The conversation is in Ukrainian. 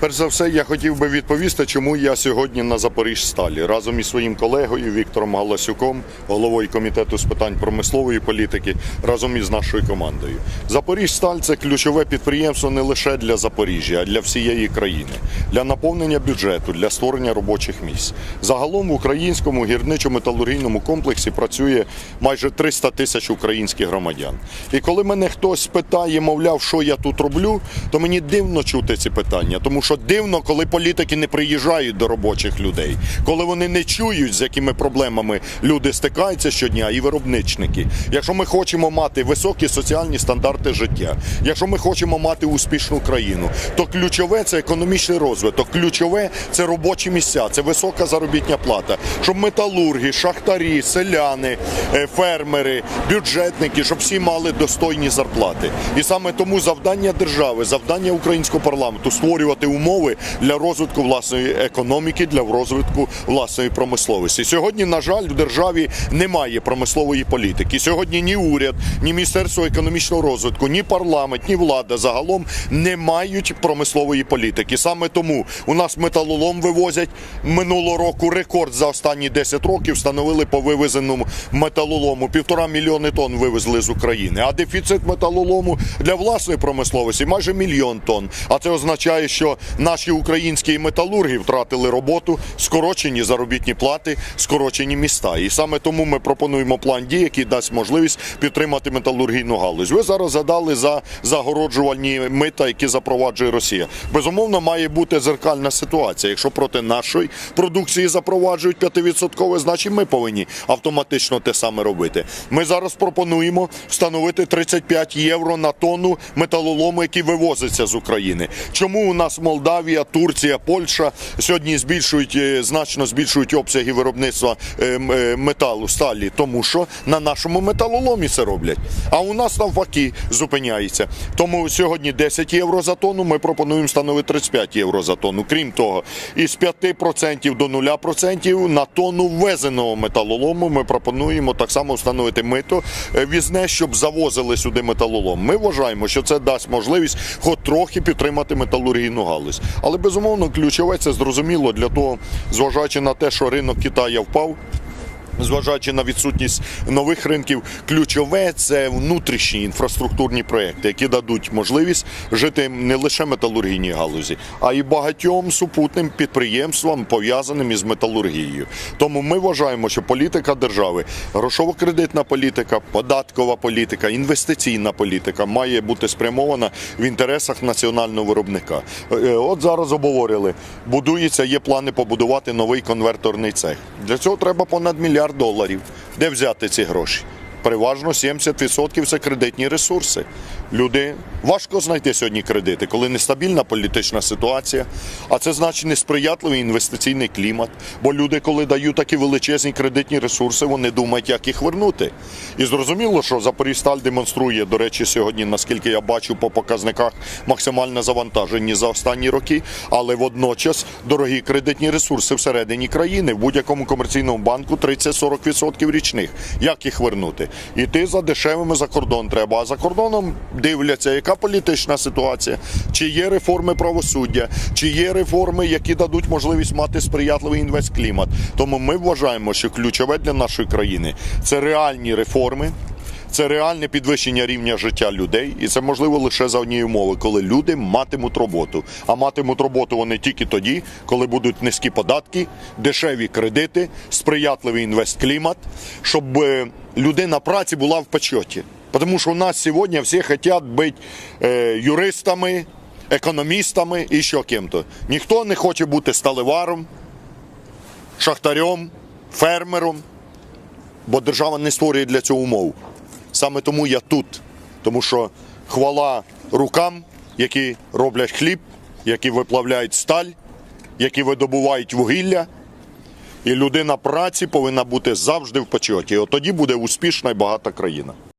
Перш за все, я хотів би відповісти, чому я сьогодні на Запоріжсталі разом із своїм колегою Віктором Галасюком, головою комітету з питань промислової політики, разом із нашою командою. Запоріжсталь це ключове підприємство не лише для Запоріжжя, а для всієї країни, для наповнення бюджету, для створення робочих місць. Загалом в українському гірничо-металургійному комплексі працює майже 300 тисяч українських громадян. І коли мене хтось питає, мовляв, що я тут роблю, то мені дивно чути ці питання, тому що дивно, коли політики не приїжджають до робочих людей, коли вони не чують, з якими проблемами люди стикаються щодня, і виробничники. Якщо ми хочемо мати високі соціальні стандарти життя, якщо ми хочемо мати успішну країну, то ключове це економічний розвиток, ключове це робочі місця, це висока заробітня плата, щоб металурги, шахтарі, селяни, е, фермери, бюджетники, щоб всі мали достойні зарплати. І саме тому завдання держави, завдання українського парламенту створювати умови для розвитку власної економіки, для розвитку власної промисловості. Сьогодні, на жаль, в державі немає промислової політики. Сьогодні ні уряд, ні Міністерство економічного розвитку, ні парламент, ні влада загалом не мають промислової політики. Саме тому у нас металолом вивозять минулого року рекорд за останні 10 років встановили по вивезеному металолому. Півтора мільйони тонн вивезли з України. А дефіцит металолому для власної промисловості майже мільйон тонн. А це означає, що наші українські металурги втратили роботу, скорочені заробітні плати, скорочені міста. І саме тому ми пропонуємо план дій, який дасть можливість підтримати металургійну галузь. Ви зараз задали за загороджувальні мита, які запроваджує Росія. Безумовно, має бути зеркальна ситуація. Якщо проти нашої продукції запроваджують 5%, значить ми повинні автоматично те саме робити. Ми зараз пропонуємо встановити 35 євро на тонну металолому, який вивозиться з України. Чому у нас Молдавія, Турція, Польща сьогодні збільшують е, значно збільшують обсяги виробництва е, е, металу сталі? Тому що на нашому металоломі це роблять. А у нас навпаки зупиняється. Тому сьогодні 10 євро за тонну. Ми пропонуємо встановити 35 євро за тонну. Крім того, із 5% до 0% на тонну ввезеного металолому ми пропонуємо так само встановити мито візне, щоб завозили сюди металолом. Ми вважаємо, що це дасть можливість хоч трохи підтримати металургійну галузь. Але безумовно ключове це зрозуміло для того, зважаючи на те, що ринок Китаю впав. Зважаючи на відсутність нових ринків, ключове це внутрішні інфраструктурні проекти, які дадуть можливість жити не лише металургійній галузі, а й багатьом супутним підприємствам, пов'язаним із металургією. Тому ми вважаємо, що політика держави, грошово-кредитна політика, податкова політика, інвестиційна політика має бути спрямована в інтересах національного виробника. Е, От зараз обговорили, будується, є плани побудувати новий конверторний цех. Для цього треба понад мільярд доларів. Де взяти ці гроші? Переважно 70% це кредитні ресурси. Люди важко знайти сьогодні кредити, коли нестабільна політична ситуація, а це значить несприятливий інвестиційний клімат. Бо люди, коли дають такі величезні кредитні ресурси, вони думають, як їх вернути. І зрозуміло, що Запоріжсталь демонструє, до речі, сьогодні, наскільки я бачу по показниках, максимальне завантаження за останні роки, але водночас дорогі кредитні ресурси всередині країни в будь-якому комерційному банку 30-40% річних. Як їх вернути? Іти за дешевими за кордон треба. А за кордоном дивляться, яка політична ситуація, чи є реформи правосуддя, чи є реформи, які дадуть можливість мати сприятливий інвестклімат. Тому ми вважаємо, що ключове для нашої країни це реальні реформи. Це реальне підвищення рівня життя людей, і це можливо лише за однієї умови, коли люди матимуть роботу. А матимуть роботу вони тільки тоді, коли будуть низькі податки, дешеві кредити, сприятливий інвестклімат, щоб е, людина праці була в почоті. Тому що у нас сьогодні всі хочуть бути е, юристами, економістами і ще ким-то. Ніхто не хоче бути сталеваром, шахтарем, фермером, бо держава не створює для цього умов. Саме тому я тут, тому що хвала рукам, які роблять хліб, які виплавляють сталь, які видобувають вугілля. І людина праці повинна бути завжди в почоті. От тоді буде успішна і багата країна.